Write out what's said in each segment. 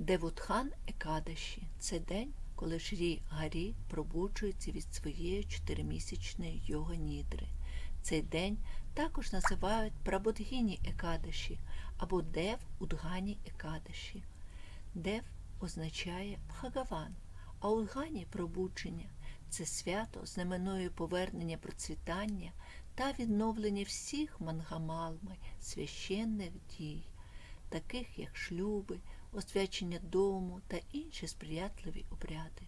Девутхан Екадаші це день, коли Шрі Гарі пробуджується від своєї чотиримісячної йога нідри. Цей день також називають Прабодгіні Екадаші або Дев Удгані Екадаші. Дев означає Бхагаван, а Удгані пробудження це свято знаменує повернення процвітання та відновлення всіх мангамалми священних дій, таких як шлюби, освячення дому та інші сприятливі обряди.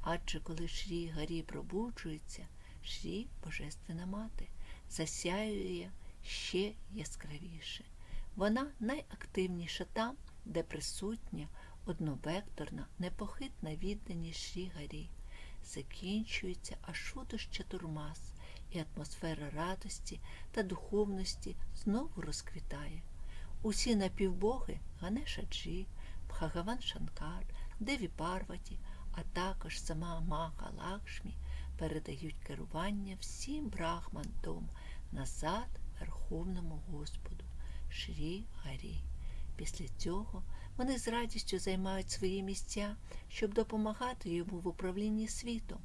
Адже коли Шрі Гарі пробуджується, Шрі Божественна Мати засяює ще яскравіше. Вона найактивніша там, де присутня одновекторна, непохитна відданість Шрі Гарі. Закінчується Ашудош Чатурмас, і атмосфера радості та духовності знову розквітає. Усі напівбоги Ганеша Джі, Бхагаван Шанкар, Деві Парваті, а також сама Маха Лакшмі передають керування всім брахмантом назад Верховному Господу Шрі Гарі. Після цього вони з радістю займають свої місця, щоб допомагати йому в управлінні світом.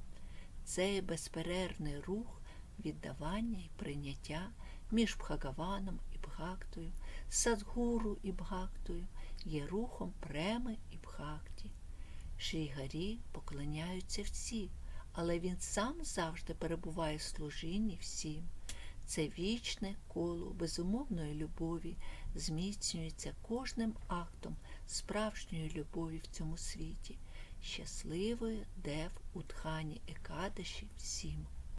Цей безперервний рух віддавання і прийняття між Бхагаваном Бхактою, Садгуру і Бхактою є рухом преми і Бхакті. Шрі-Гарі поклоняються всі, але він сам завжди перебуває в служінні всім. Це вічне коло безумовної любові зміцнюється кожним актом справжньої любові в цьому світі, щасливої дев у тхані Екадаші всім.